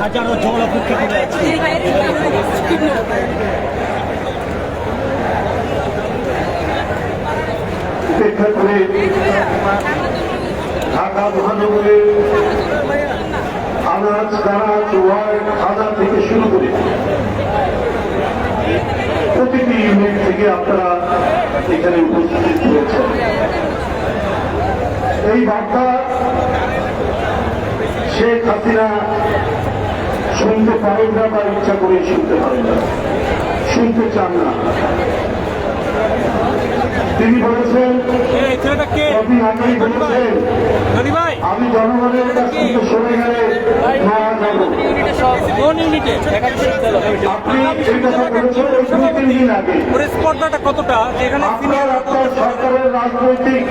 হাজারো জল অপেক্ষা করে আছে। করে ঢাকা মহানগরে আনাজ কানাজ ওয়ার্ড থানা থেকে শুরু করে প্রতিটি ইউনিট থেকে আপনারা এখানে উপস্থিত হয়েছেন। এই বার্তা শেখ হাসিনা শুনতে পারেন না বা ইচ্ছা করে শুনতে পারেন না। শুনতে চান না। তিনি বলেছেন আগেই আমি জনগণের কাছ থেকে সরে গেলে মারা যাব আপনি এই কথা বলেছেন। দু তিন দিন আগে। স্পর্ধাটা কতটা? যেখানে আপনার আপনার সরকারের রাজনৈতিক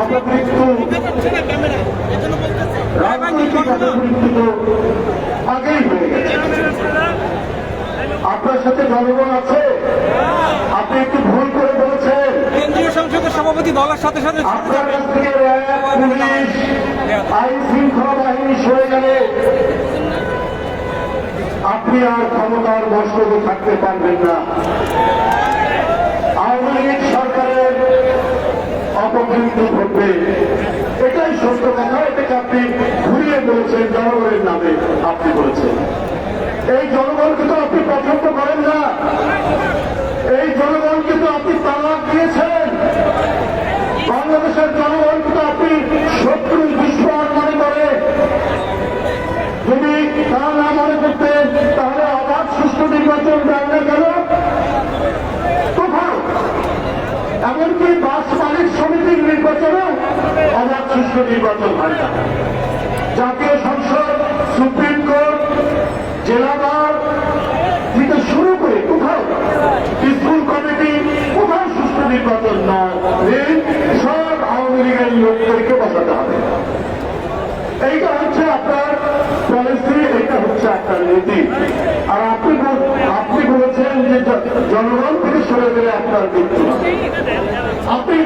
অপমৃত্যু রাজনৈতিক অপমৃত্যু আগেই হয়ে গেছে। আপনার সাথে জনগণ আছে? আপনি একটু ভুল করে বলেছেন। কেন্দ্রীয় সংসদের সভাপতি বলার সাথে সাথে আপনার কাছ থেকে পুলিশ আইন শৃঙ্খলা বাহিনী সরে গেলে আপনি আর ক্ষমতার বস্তবে থাকতে পারবেন না। আওয়ামী লীগ সরকারের অপমৃত্যু ঘটবে। এটাই সত্য কথা এটাকে আপনি বলেছেন জনগণের নামে আপনি বলেছেন। এই জনগণকে তো আপনি পছন্দ করেন না। এই জনগণকে তো আপনি তালাক দিয়েছেন। বাংলাদেশের জনগণকে তো আপনি শত্রু দুশ্মন মনে করে। যদি তা না মনে করতেন, তাহলে অবাধ সুষ্ঠু নির্বাচন দেন না কেন? কোথাও এমনকি বাস মালিক সমিতির নির্বাচনেও অবাধ সুষ্ঠু নির্বাচন হয় না। জাতীয় সংসদ, সুপ্রিম কোর্ট, জেলাবার থেকে শুরু করে কোথাও? স্কুল কমিটি কোথাও সুষ্ঠু নির্বাচন না সব আওয়ামী লীগের লোকদেরকে বসাতে হবে। এইটা হচ্ছে আপনার পলিসি এটা হচ্ছে আপনার নীতি। আর আপনি আপনি বলেছেন যে জনগণ থেকে সরে গেলে আপনার মৃত্যু আপনি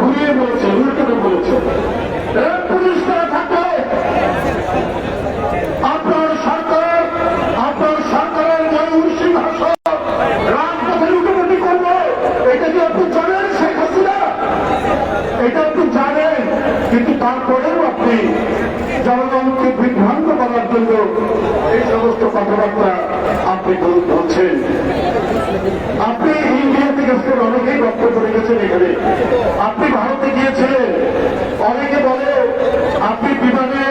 ঘুরিয়ে বলেছেন উল্টো বলেছেন। পুলিশ থাকবে আপনার সরকার আপনার সরকারের জনগোষ্ঠী ভাষা রাজপথে লুটোপুটি করবে এটা কি আপনি জানেন শেখ হাসিনা এটা আপনি জানেন কিন্তু তারপরেও আপনি জনগণকে বিভ্রান্ত করার জন্য এই সমস্ত কথাবার্তা আপনি বল- বলছেন। আপনি ইন্ডিয়াতে গেছেন অনেকেই বক্তব্য রেখেছেন এখানে। আপনি ভারতে গিয়েছিলেন, অনেকে বলে আপনি বিমানে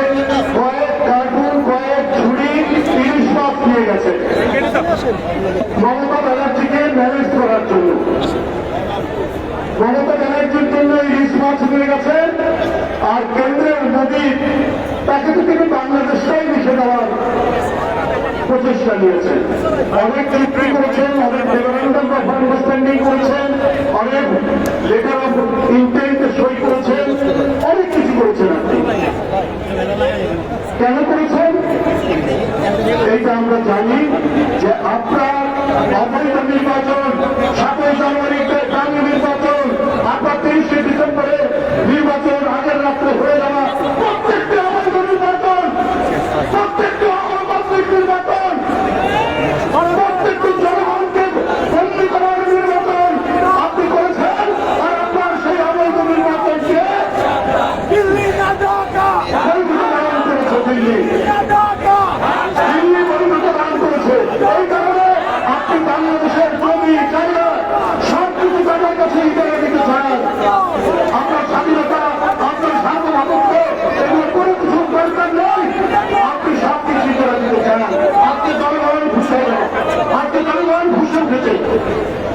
নিয়েছেন অনেক চুক্তি করেছেন, অনেক মেমোরেন্ডাম অফ আন্ডারস্ট্যান্ডিং করেছেন, অনেক লেটার অফ ইন্টেন্ট সই করেছেন, অনেক কিছু করেছেন কেন করেছেন? এইটা আমরা জানি যে আপনার অবৈধ নির্বাচন সাতই জানুয়ারিতে দামি নির্বাচন আপনার তেইশে ডিসেম্বরে নির্বাচন আগের রাত্রে হয়ে যাওয়া প্রত্যেকটি অবৈধ নির্বাচন প্রত্যেকটি অগণতান্ত্রিক নির্বাচন প্রত্যেকটি জনগণকে বন্দী করার নির্বাচন আপনি করেছেন আর আপনার সেই অবৈধ নির্বাচনকে দিল্লি না ঢাকা বৈধতা দান করেছে দিল্লি না ঢাকা দিল্লি বৈধতা দান করেছে এই কারণে আপনি বাংলাদেশের জমি জায়গা সব কিছু তাদের কাছে ইজারা দিতে চান আপনার স্বাধীনতা আপনার সার্বভৌমত্ব এগুলো কোনো কিছু দরকার নেই আপনি সব কিছু ইজারা দিতে চান আজকে জনগণ ঘুষে আজকে জনগণ ঘুষে উঠেছে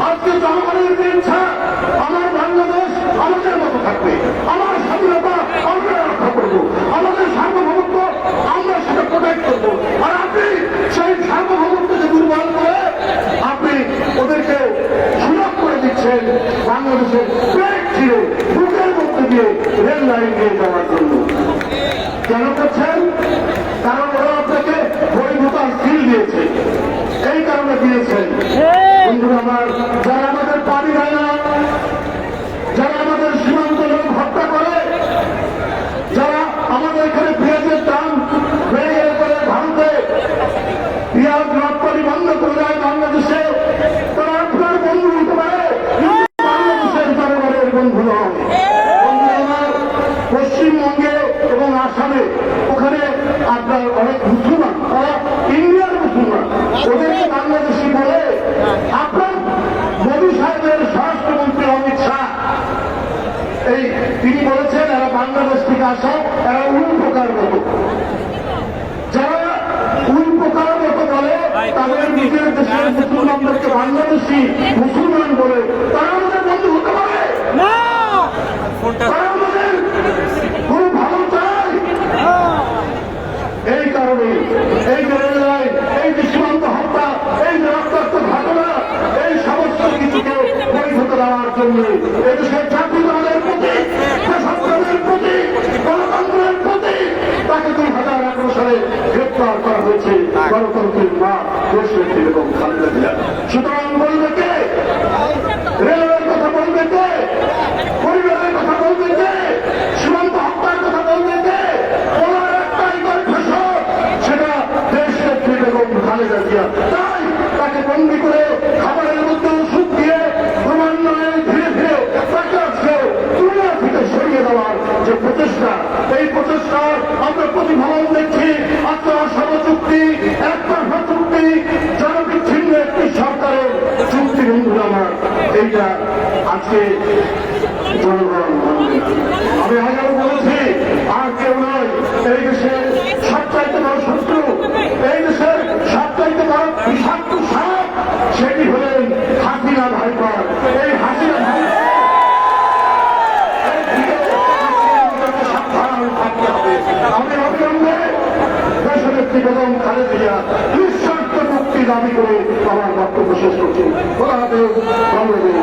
আজকে জনগণের ইচ্ছা, আমার বাংলাদেশ আমাদের মতো থাকবে। আমার স্বাধীনতা আমরা রক্ষা করব। আমাদের সার্বভৌমত্ব আমরা সেটা প্রোটেক্ট করব। আর আপনি সেই সার্বভৌমত্বকে দুর্বল করে আপনি ওদেরকে সুযোগ করে দিচ্ছেন বাংলাদেশের পেট ছিঁড়ে বুকের মধ্যে দিয়ে রেল লাইন দিয়ে যাওয়ার জন্য কেন করছেন কারণ ওরা আপনাকে বৈধতার সিল দিয়েছে এই কারণে দিয়েছেন বন্ধুরা আমার যারা আমাদের পানি দেয় না যারা আমাদের সীমান্ত লোক হত্যা করে যারা আমাদের এখানে পেঁয়াজের দাম বেড়ে গেলে পরে ভারতে অনেক মুসলমান তারা ইন্ডিয়ার মুসলমান। ওদেরকে বাংলাদেশি বলে আপনার মোদী সাহেবের স্বরাষ্ট্রমন্ত্রী অমিত শাহ। এই তিনি বলেছেন এরা বাংলাদেশ থেকে আসা এরা উল প্রকার মতো। যারা উল মতো বলে তাদের নিজের দেশের মুসলমানদেরকে বাংলাদেশি মুসলমান বলে তারা আমাদের বন্ধু হতে পারে। না ফোনটা তারা আমাদের কোনো ভালো চায় এই কারণে এই যে রেল লাইন এই যে সীমান্ত হত্যা এই যে রক্তাক্ত ঘটনা এই সমস্ত কিছুকে বৈধতা দেওয়ার জন্য এদেশের জাতীয়তাবাদের প্রতি দেশাত্মের প্রতি গণতন্ত্রের প্রতি তাকে দুই হাজার এগারো সালে গ্রেপ্তার করা হয়েছে গণতন্ত্রের সুতরাং এইটা আজকে আমি আগেও বলেছি, আর কেউ নয়, এই দেশের সবচাইতে বড় শত্রু, এই দেশের সবচাইতে বড় বিষাক্ত সাপ, সেটি হলেন হাসিনা ভাইপার। এই হাসিনা ভাই আমি অবিলম্বে দেশনেত্রী বেগম খালেদিয়া দাবি করে আমার বক্তব্য শেষ করছি খোলা হাতে বাংলাদেশ